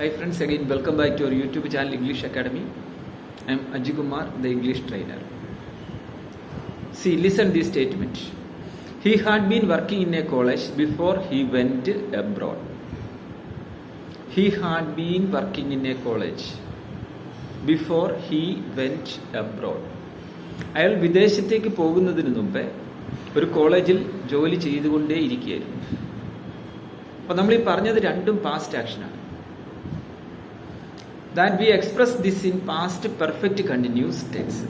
Hi friends, again welcome back to our YouTube channel English Academy. I am Ajay Kumar, the English trainer. See, listen this statement. He had been working in a college before he went abroad. He had been working in a college before he went abroad. അയാൾ വിദേശത്തേക്ക് പോകുന്നതിന് മുമ്പേ ഒരു കോളേജിൽ ജോലി ചെയ്തുകൊണ്ടേ ഇരിക്കുകയായിരുന്നു അപ്പോൾ നമ്മൾ ഈ പറഞ്ഞത് രണ്ടും പാസ്റ്റ് ആക്ഷനാണ് that we express this in past perfect continuous tense.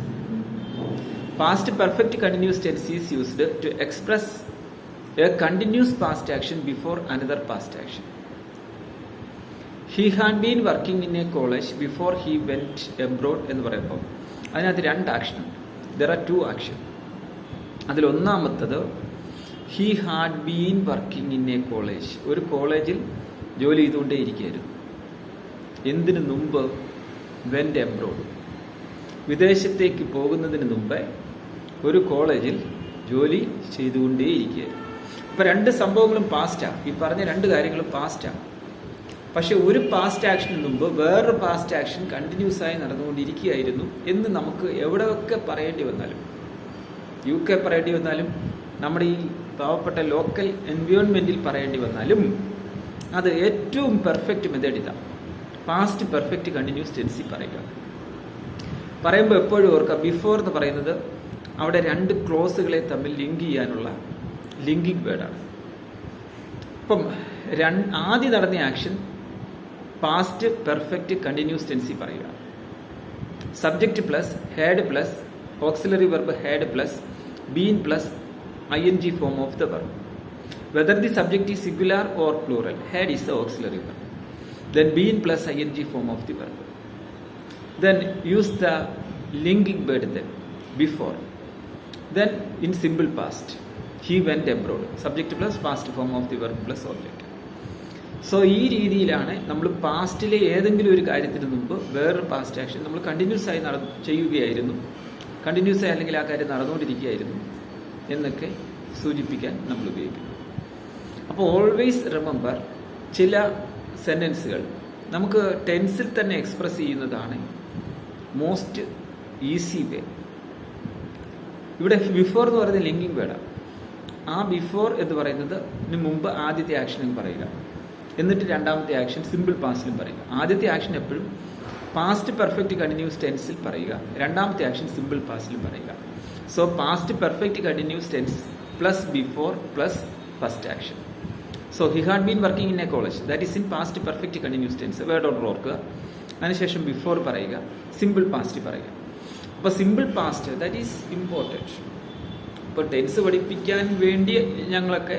Past perfect continuous tense is used to express a continuous past action before another past action. He had been working in a college before he went abroad എന്ന് പറയുമ്പോൾ അതിനകത്ത് രണ്ട് action there are two action അതിലൊന്നാമത്തത് he had been working in a college ഒരു കോളേജിൽ ജോലി ചെയ്തുകൊണ്ടേ ഇരിക്കുകയായിരുന്നു എന്തിനു മുമ്പ് വെന്റ് എബ്രോഡ് വിദേശത്തേക്ക് പോകുന്നതിന് മുമ്പേ ഒരു കോളേജിൽ ജോലി ചെയ്തുകൊണ്ടേയിരിക്കുകയായിരുന്നു അപ്പോൾ രണ്ട് സംഭവങ്ങളും പാസ്റ്റാണ് ഈ പറഞ്ഞ രണ്ട് കാര്യങ്ങളും പാസ്റ്റാണ് പക്ഷെ ഒരു പാസ്റ്റ് ആക്ഷന് മുമ്പ് വേറൊരു പാസ്റ്റ് ആക്ഷൻ കണ്ടിന്യൂസ് ആയി നടന്നുകൊണ്ടിരിക്കുകയായിരുന്നു എന്ന് നമുക്ക് എവിടെയൊക്കെ പറയേണ്ടി വന്നാലും. യു കെ പറയേണ്ടി വന്നാലും നമ്മുടെ ഈ പാവപ്പെട്ട ലോക്കൽ എൻവയോൺമെന്റിൽ പറയേണ്ടി വന്നാലും അത് ഏറ്റവും പെർഫെക്റ്റ് മെത്തേഡ് ഇതാണ് പാസ്റ്റ് പെർഫെക്റ്റ് കണ്ടിന്യൂസ് ടെൻസി പറയുക. പറയുമ്പോൾ എപ്പോഴും ഓർക്കുക ബിഫോർ എന്ന് പറയുന്നത് അവിടെ രണ്ട് ക്ലോസുകളെ തമ്മിൽ ലിങ്ക് ചെയ്യാനുള്ള ലിങ്കിങ് വേർഡാണ് ഇപ്പം രണ്ട് ആദ്യം നടന്ന action past perfect continuous tense പറയുക. Subject plus had plus auxiliary verb had plus been plus I N G form of the verb whether the subject is singular or plural had is the auxiliary verb then been plus ing form of the verb. Then use the linking word then before. Then in simple past, he went abroad. Subject plus past form of the verb plus object. So ഈ രീതിയിലാണ് നമ്മൾ പാസ്റ്റിലെ ഏതെങ്കിലും ഒരു കാര്യത്തിന് മുമ്പ് വേറൊരു past action നമ്മൾ continuous ആയി നട ചെയ്യുകയായിരുന്നു കണ്ടിന്യൂസ് ആയി അല്ലെങ്കിൽ ആ കാര്യം നടന്നുകൊണ്ടിരിക്കുകയായിരുന്നു എന്നൊക്കെ സൂചിപ്പിക്കാൻ നമ്മൾ ഉപയോഗിക്കുന്നു അപ്പോൾ ഓൾവേസ് റിമെമ്പർ ചില സെന്റൻസുകൾ നമുക്ക് ടെൻസിൽ തന്നെ എക്സ്പ്രസ് ചെയ്യുന്നതാണ് മോസ്റ്റ് ഈസി വേ ഇവിടെ ബിഫോർ എന്ന് പറയുന്നത് ലിങ്കിങ് വേർഡാണ് ആ ബിഫോർ എന്ന് പറയുന്നത് മുമ്പ് ആദ്യത്തെ ആക്ഷനും പറയുക. എന്നിട്ട് രണ്ടാമത്തെ ആക്ഷൻ സിമ്പിൾ പാസ്റ്റിലും പറയുക. ആദ്യത്തെ ആക്ഷൻ എപ്പോഴും പാസ്റ്റ് പെർഫെക്റ്റ് കണ്ടിന്യൂസ് ടെൻസിൽ പറയുക. രണ്ടാമത്തെ ആക്ഷൻ സിമ്പിൾ പാസ്റ്റിലും പറയുക. So past perfect continuous tense plus before plus first action so he had been working in a college that is in past perfect continuous tense word order ഓർക്കുക അതിനുശേഷം before പറയുക simple past പറയുക. അപ്പോൾ simple past that is important ഇപ്പോൾ tense പഠിപ്പിക്കാൻ വേണ്ടി ഞങ്ങളൊക്കെ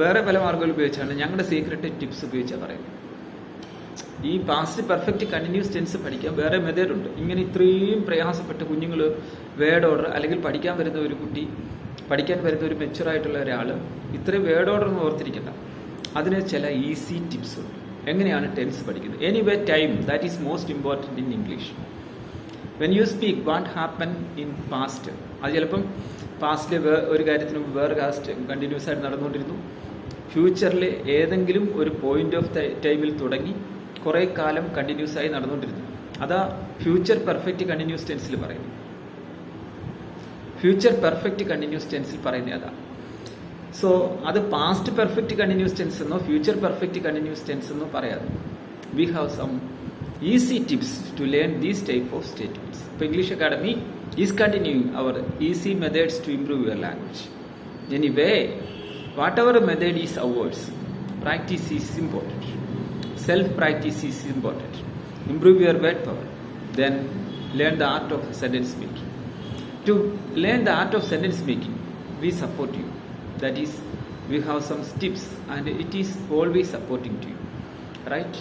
വേറെ പല മാർഗങ്ങൾ ഉപയോഗിച്ചാണ് ഞങ്ങളുടെ സീക്രട്ട് ടിപ്സ് ഉപയോഗിച്ചാൽ പറയുന്നത്. ഈ പാസ്റ്റ് പെർഫെക്റ്റ് കണ്ടിന്യൂസ് ടെൻസ് പഠിക്കാൻ വേറെ മെതേഡുണ്ട് ഇങ്ങനെ ഇത്രയും പ്രയാസപ്പെട്ട് കുഞ്ഞുങ്ങൾ വേർഡ് ഓർഡർ അല്ലെങ്കിൽ പഠിക്കാൻ വരുന്ന ഒരു കുട്ടി പഠിക്കാൻ വരുന്ന ഒരു മെച്ചുറായിട്ടുള്ള ഒരാൾ ഇത്രയും വേർഡ് ഓർഡർ ഒന്നും ഓർത്തിരിക്കണ്ട. അതിന് ചില ഈസി ടിപ്സ് ഉണ്ട്. എങ്ങനെയാണ് ടെൻസ് പഠിക്കുന്നത്? Anyway time that is most important in English when you speak what happen in past അത് ചിലപ്പം പാസ്റ്റിൽ വേ ഒരു കാര്യത്തിന് വേറെ കാസ്റ്റ് കണ്ടിന്യൂസ് ആയിട്ട് നടന്നുകൊണ്ടിരുന്നു. ഫ്യൂച്ചറിൽ ഏതെങ്കിലും ഒരു പോയിന്റ് ഓഫ് ടൈമിൽ തുടങ്ങി കുറേ കാലം കണ്ടിന്യൂസ് ആയി നടന്നുകൊണ്ടിരുന്നു. അതാ ഫ്യൂച്ചർ പെർഫെക്റ്റ് കണ്ടിന്യൂസ് ടെൻസിൽ പറയുന്നു ഫ്യൂച്ചർ പെർഫെക്റ്റ് കണ്ടിന്യൂസ് ടെൻസിൽ പറയുന്നത് അതാ സോ അത് പാസ്റ്റ് പെർഫെക്റ്റ് കണ്ടിന്യൂസ് ടെൻസ് എന്നോ ഫ്യൂച്ചർ പെർഫെക്റ്റ് കണ്ടിന്യൂസ് ടെൻസ് എന്നോ പറയാതെ. We have some easy tips to learn these type of statements ഇപ്പോൾ English academy is continuing our easy methods to improve your language anyway whatever method is awards practice is important self practice is important improve your word power then learn the art of sentence making to learn the art of sentence making we support you. That is we have some tips and it is always supporting to you. Right